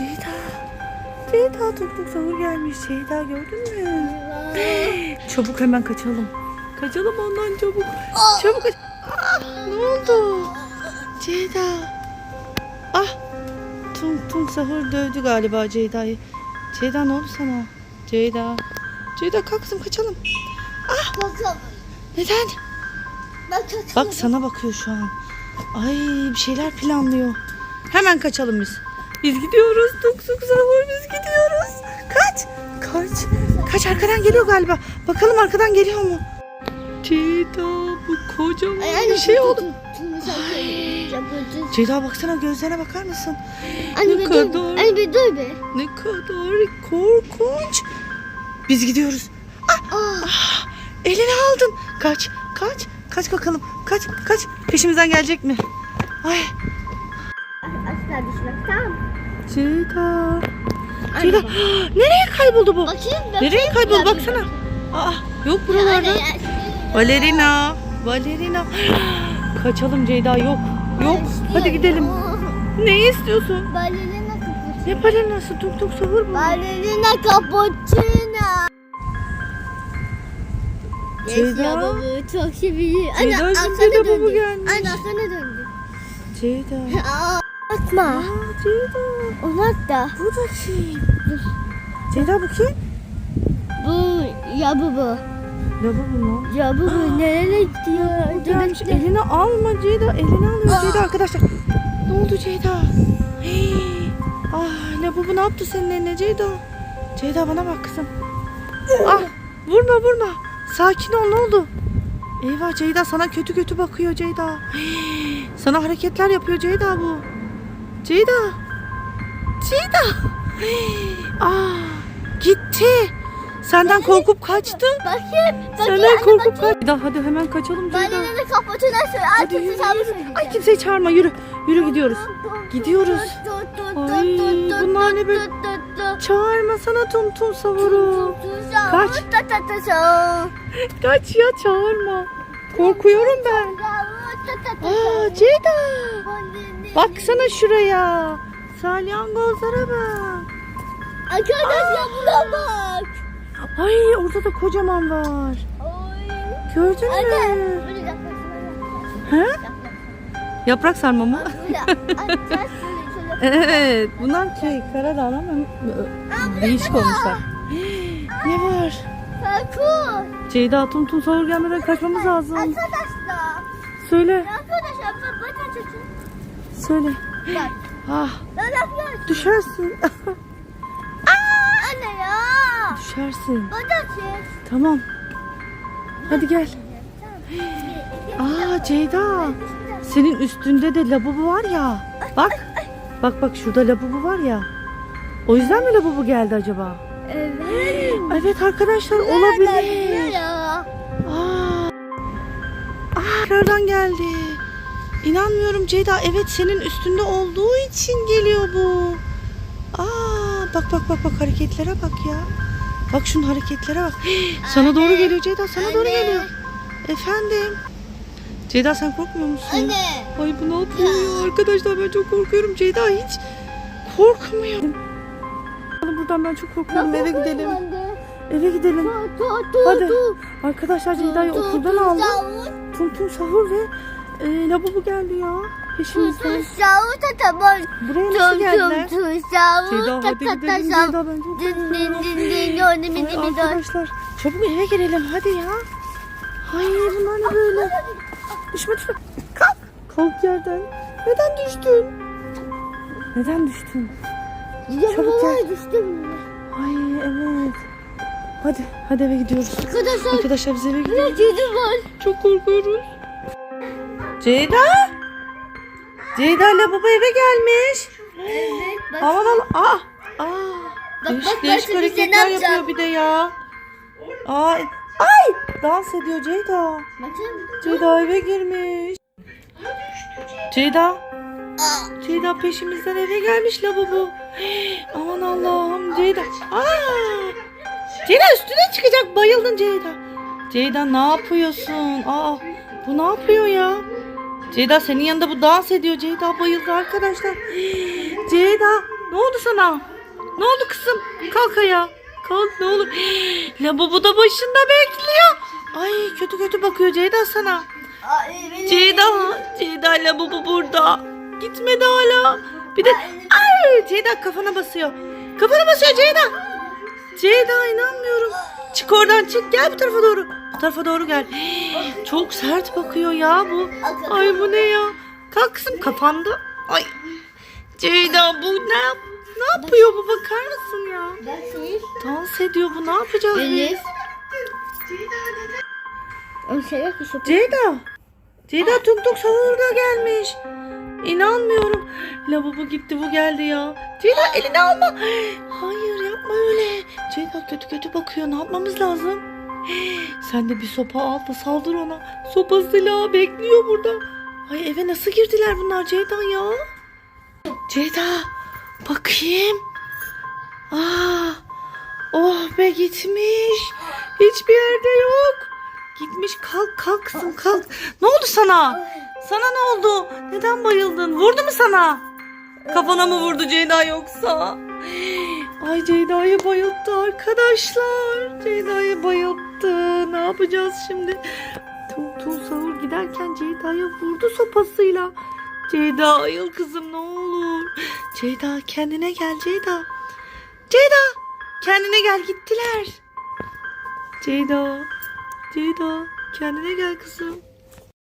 Ceyda. Ceyda tuk tuk sahur gelmiş. Ceyda gördün mü? Çabuk hemen kaçalım. Kaçalım ondan çabuk. Çabuk kaç. Ah, ne oldu? Ceyda. Ah. Tung tung sahur dövdü galiba Ceyda'yı. Ceyda ne oldu sana? Ceyda. Ceyda kalk kızım kaçalım. Bakalım. Neden? Bakalım. Bak sana bakıyor şu an. Ay bir şeyler planlıyor. Hemen kaçalım biz. Biz gidiyoruz. Tuk tuk sahur biz gidiyoruz. Kaç. Kaç. Kaç arkadan geliyor galiba. Bakalım arkadan geliyor mu? Ceyda bu kocaman bir şey oldu. Ceyda baksana gözlerine bakar mısın? Anne Ne bir kadar- dur. Anne bir dur be. Ne kadar korkunç. Biz gidiyoruz. Ah. Elini aldın. Kaç. Kaç. Kaç bakalım. Kaç. Kaç. Peşimizden gelecek mi? Ay. Asla düşmek tamam. Ceyda. Ceyda. Nereye kayboldu bu? Bakayım bakayım. Nereye kayboldu baksana. Aa, yok buralarda. Valerina. Valerina. Kaçalım Ceyda yok. Yok. Hadi gidelim. Ne istiyorsun? Balerina cappuccino. Ne balenası? Tuk tuk sahur mu? Balerina cappuccino. Ceyda. Baba çok seviyorum. Anne Ceyda, arkana Ceyda döndü. Anne arkana döndü. Ceyda. Aa, Atma. Aa, Ceyda. Onu da. Bu da kim? Ceyda bu kim? Bu ya bu bu. Lavabo mu? Ya bu bu nereye gidiyor? Bu gelmiş. Elini alma Ceyda. Elini alıyor Ceyda arkadaşlar. Ne oldu Ceyda? Hey. Ah lavabo ne yaptı senin eline Ceyda? Ceyda bana bak kızım. Ah vurma vurma. Sakin ol ne oldu? Eyvah Ceyda sana kötü kötü bakıyor Ceyda. Hey, Sana hareketler yapıyor Ceyda bu. Ceyda. Ceyda. Hey, Ah gitti. Senden korkup kaçtı. Bakayım. Senden Bakayım. anne, korkup bakayım. kaçtı. Hadi hemen kaçalım Ceyda. Balerina cappuccino söyle. Ay Hadi yürü, kimse yürü. Ay kimseyi çağırma yürü. Yürü gidiyoruz. Gidiyoruz. Ay, bunlar ne böyle- Çağırma sana tum tum savuru. Kaç. Kaç ya çağırma. Korkuyorum ben. Aa Ceyda. Baksana şuraya. Salyangozlara bak. Arkadaşlar buna bak. Ay orada da kocaman var. Ay. Gördün Anne. mü? Böyle yaklaşma. He? Yaprak sarma mı? Evet. Bunlar şey Karadağ ama değişik olmuşlar. Ne var? Parkur. Ceyda tum sahur gelmeden kaçmamız lazım. Arkadaşlar. Söyle. Arkadaşlar bak bak açın. Söyle. Bak. Ah yapıyorum. düşersin. Anne ya. düşersin. Bak açın. Tamam. Hadi gel. Aa Ceyda. Senin üstünde de labubu var ya. Bak. Bak bak şurada labubu var ya. O yüzden mi labubu geldi acaba? Evet. Evet arkadaşlar Nereden olabilir. ya? Aa. Aa tekrardan geldi. İnanmıyorum Ceyda. Evet senin üstünde olduğu için geliyor bu. Aa bak bak bak bak hareketlere bak ya. Bak şunun hareketlere bak. Sana doğru geliyor Ceyda. Sana doğru Anne. geliyor. Efendim. Ceyda sen korkmuyor musun? Anne. Ay bu ne yapıyor ya? Arkadaşlar ben çok korkuyorum. Ceyda hiç korkmuyor. Buradan ben çok korkuyorum. Eve gidelim. Eve gidelim. Hadi. Arkadaşlar Ceyda'yı okuldan aldım. Tum tum sahur ve e, labubu geldi ya. Peşimizden. tu savur tatabon. Buraya nasıl geldiler? tu tu savur Ceyda hadi gidelim. Ceyda ben çok Din din korkuyorum. din din din din din Ay arkadaşlar çabuk eve girelim hadi ya. Ay bunlar ne böyle? Düşme düşme. Kalk. Kalk yerden. Neden düştün? Neden düştün? Çabuk gel. Düştüm. Ay evet. Hadi hadi eve gidiyoruz. Arkadaşlar Arkadaşlar biz eve gidiyoruz. ne kedi var? Çok korkuyoruz. Ceyda. Ceyda lavabo eve gelmiş. Evet. Bak. Aman aman. Aa. Aa. Bak, Değişik bak, değişik hareketler yapıyor bir de ya. Ay. Ay. Dans ediyor Ceyda. Bakın. Ceyda eve girmiş. Ceyda. Ceyda peşimizden eve gelmiş lavabo. Aman Allah'ım Ceyda. Aa. Ceyda üstüne çıkacak. Bayıldın Ceyda. Ceyda ne yapıyorsun? Aa. Bu ne yapıyor ya? Ceyda senin yanında bu dans ediyor. Ceyda bayıldı arkadaşlar. Ceyda Ne oldu sana? Ne oldu kızım? Kalk ayağa. Kalk ne olur. Lavabo da başında bekliyor. Ay kötü kötü bakıyor Ceyda sana. Ceyda, Ceyda lavabo burada. Gitmedi hala. Bir de ay Ceyda kafana basıyor. Kafana basıyor Ceyda. Ceyda inanmıyorum. Çık oradan çık gel bu tarafa doğru. Tarafa doğru gel. Çok sert bakıyor ya bu. Ay bu ne ya? Kalk kızım kafanda. Ay. Ceyda bu ne? Ne yapıyor bu bakar mısın ya? Dans ediyor bu ne yapacağız biz? Şey. Ceyda. Ceyda tuk tuk da gelmiş. İnanmıyorum. Lavabo gitti bu geldi ya. Ceyda elini alma. Hayır yapma öyle. Ceyda kötü kötü bakıyor. Ne yapmamız lazım? Sen de bir sopa al da saldır ona. Sopasıyla bekliyor burada. Ay eve nasıl girdiler bunlar Ceyda ya? Ceyda bakayım. Aa, oh be gitmiş. Hiçbir yerde yok. Gitmiş kalk kalk kızım kalk. Ne oldu sana? Sana ne oldu? Neden bayıldın? Vurdu mu sana? Kafana mı vurdu Ceyda yoksa? Ay Ceyda'yı bayılttı arkadaşlar. Ceyda'yı bayılttı. Ne yapacağız şimdi? Tum sahur giderken Ceyda'ya vurdu sopasıyla. Ceyda ayıl kızım ne olur. Ceyda kendine gel Ceyda. Ceyda kendine gel gittiler. Ceyda. Ceyda kendine gel kızım.